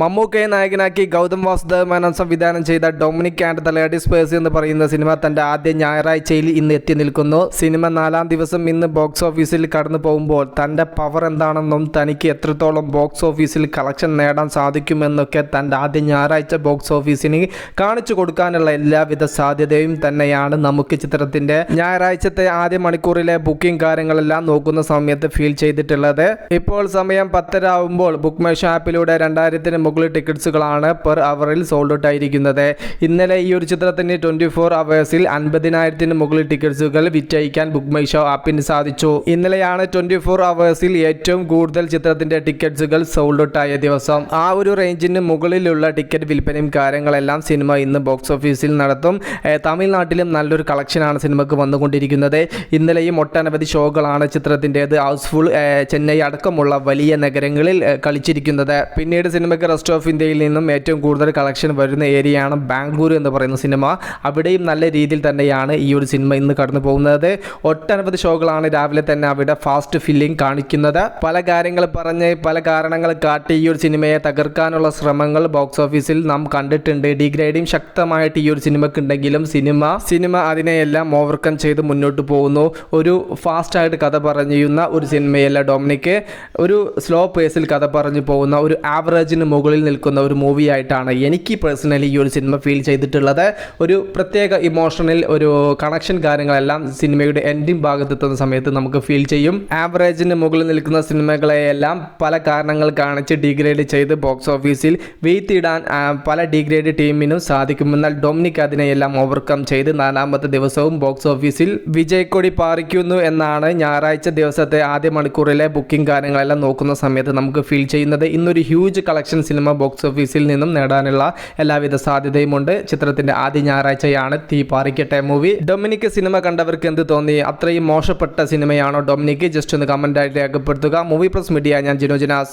മമ്മൂക്കയെ നായകനാക്കി ഗൗതം വാസുദേവ് മേനോൻ സംവിധാനം ചെയ്ത Dominic and the ladies purse എന്ന് പറയുന്ന സിനിമ തന്റെ ആദ്യ ഞായറാഴ്ചയിൽ ഇന്ന് എത്തി നിൽക്കുന്നു. സിനിമ നാലാം ദിവസം ഇന്ന് ബോക്സ് ഓഫീസിൽ കടന്നു പോകുമ്പോൾ തന്റെ പവർ എന്താണെന്നും തനിക്ക് എത്രത്തോളം ബോക്സ് ഓഫീസിൽ കളക്ഷൻ നേടാൻ സാധിക്കുമെന്നൊക്കെ തന്റെ ആദ്യ ഞായറാഴ്ച ബോക്സ് ഓഫീസിന് കാണിച്ചു കൊടുക്കാനുള്ള എല്ലാവിധ സാധ്യതയും തന്നെയാണ് നമുക്ക് ചിത്രത്തിന്റെ ഞായറാഴ്ചത്തെ ആദ്യ മണിക്കൂറിലെ ബുക്കിംഗ് കാര്യങ്ങളെല്ലാം നോക്കുന്ന സമയത്ത് ഫീൽ ചെയ്തിട്ടുള്ളത്. ഇപ്പോൾ സമയം പത്തര ആവുമ്പോൾ ബുക്ക് മൈ ആപ്പിലൂടെ രണ്ടായിരത്തിന് മുകളിൽ ടിക്കറ്റ്സുകളാണ് പെർ അവറിൽ സോൾഡ് ഔട്ട് ആയിരിക്കുന്നത്. ഇന്നലെ ഈ ഒരു ചിത്രത്തിന് ട്വന്റി ഫോർ അവേഴ്സിൽ അൻപതിനായിരത്തിന് മുകളിൽ ടിക്കറ്റ്സുകൾ വിറ്റഴിക്കാൻ ബുക്ക് മൈ ഷോ ആപ്പിന് സാധിച്ചു. ഇന്നലെയാണ് ട്വന്റി ഫോർ അവേഴ്സിൽ ഏറ്റവും കൂടുതൽ ചിത്രത്തിന്റെ ടിക്കറ്റ്സുകൾ സോൾഡ് ഔട്ട് ആയ ദിവസം. ആ ഒരു റേഞ്ചിന് മുകളിലുള്ള ടിക്കറ്റ് വിൽപ്പനയും കാര്യങ്ങളെല്ലാം സിനിമ ഇന്ന് ബോക്സ് ഓഫീസിൽ നടത്തും. തമിഴ്നാട്ടിലും നല്ലൊരു കളക്ഷനാണ് സിനിമക്ക് വന്നുകൊണ്ടിരിക്കുന്നത്. ഇന്നലെയും ഒട്ടനവധി ഷോകളാണ് ചിത്രത്തിന്റെത്. ഹൗസ്ഫുൾ ചെന്നൈ അടക്കമുള്ള വലിയ നഗരങ്ങളിൽ കളിച്ചിരിക്കുന്നത്. പിന്നീട് സിനിമയ്ക്ക് റെസ്റ്റ് ഓഫ് ഇന്ത്യയിൽ നിന്നും ഏറ്റവും കൂടുതൽ കളക്ഷൻ വരുന്ന ഏരിയയാണ് ബാംഗ്ലൂർ എന്ന് പറയുന്ന സിനിമ. അവിടെയും നല്ല രീതിയിൽ തന്നെയാണ് ഈ ഒരു സിനിമ ഇന്ന് കടന്നു പോകുന്നത്. ഒട്ടനവധി ഷോകളാണ് രാവിലെ തന്നെ അവിടെ ഫാസ്റ്റ് ഫില്ലിംഗ് കാണിക്കുന്നത്. പല കാര്യങ്ങൾ പറഞ്ഞ് പല കാരണങ്ങൾ കാട്ടി ഈ ഒരു സിനിമയെ തകർക്കാനുള്ള ശ്രമങ്ങൾ ബോക്സ് ഓഫീസിൽ നാം കണ്ടിട്ടുണ്ട്. ഡിഗ്രേഡിങ് ശക്തമായിട്ട് ഈ ഒരു സിനിമയ്ക്ക് ഉണ്ടെങ്കിലും സിനിമ സിനിമ അതിനെയെല്ലാം ഓവർകം ചെയ്ത് മുന്നോട്ട് പോകുന്നു. ഒരു ഫാസ്റ്റായിട്ട് കഥ പറയുന്ന ഒരു സിനിമയല്ല ഡൊമിനിക്ക് ഒരു സ്ലോ പേസിൽ കഥ പറഞ്ഞു പോകുന്ന ഒരു ആവറേജിന് മുകളിൽ നിൽക്കുന്ന ഒരു മൂവിയായിട്ടാണ് എനിക്ക് പേഴ്സണലി ഈ ഒരു സിനിമ ഫീൽ ചെയ്തിട്ടുള്ളത്. ഒരു പ്രത്യേക ഇമോഷണൽ ഒരു കണക്ഷൻ കാര്യങ്ങളെല്ലാം സിനിമയുടെ എൻഡിങ് ഭാഗത്തെത്തുന്ന സമയത്ത് നമുക്ക് ഫീൽ ചെയ്യും. ആവറേജിന് മുകളിൽ നിൽക്കുന്ന സിനിമകളെയെല്ലാം പല കാരണങ്ങൾ കാണിച്ച് ഡിഗ്രേഡ് ചെയ്ത് ബോക്സ് ഓഫീസിൽ വീത്തിയിടാൻ പല ഡിഗ്രേഡ് ടീമിനും സാധിക്കും. എന്നാൽ ഡൊമിനിക് അതിനെയെല്ലാം ഓവർകം ചെയ്ത് നാലാമത്തെ ദിവസവും ബോക്സ് ഓഫീസിൽ വിജയക്കൊടി പാറിക്കുന്നു എന്നാണ് ഞായറാഴ്ച ദിവസത്തെ ആദ്യ മണിക്കൂറിലെ ബുക്കിംഗ് കാര്യങ്ങളെല്ലാം നോക്കുന്ന സമയത്ത് നമുക്ക് ഫീൽ ചെയ്യുന്നത്. ഇന്നൊരു ഹ്യൂജ് കളക്ഷൻ സിനിമ ബോക്സ് ഓഫീസിൽ നിന്നും നേടാനുള്ള എല്ലാവിധ സാധ്യതയുമുണ്ട്. ചിത്രത്തിന്റെ ആദ്യ ഞായറാഴ്ചയാണ് തീ പാറിക്കട്ടെ മൂവി. ഡൊമിനിക്ക് സിനിമ കണ്ടവർക്ക് എന്ത് തോന്നി? അത്രയും മോശപ്പെട്ട സിനിമയാണോ ഡൊമിനിക്ക് ജസ്റ്റ് ഒന്ന് കമന്റ് ആയിട്ട് രേഖപ്പെടുത്തുക. മൂവി പ്ലസ് മീഡിയ ഞാൻ ജിനോജിനാസ്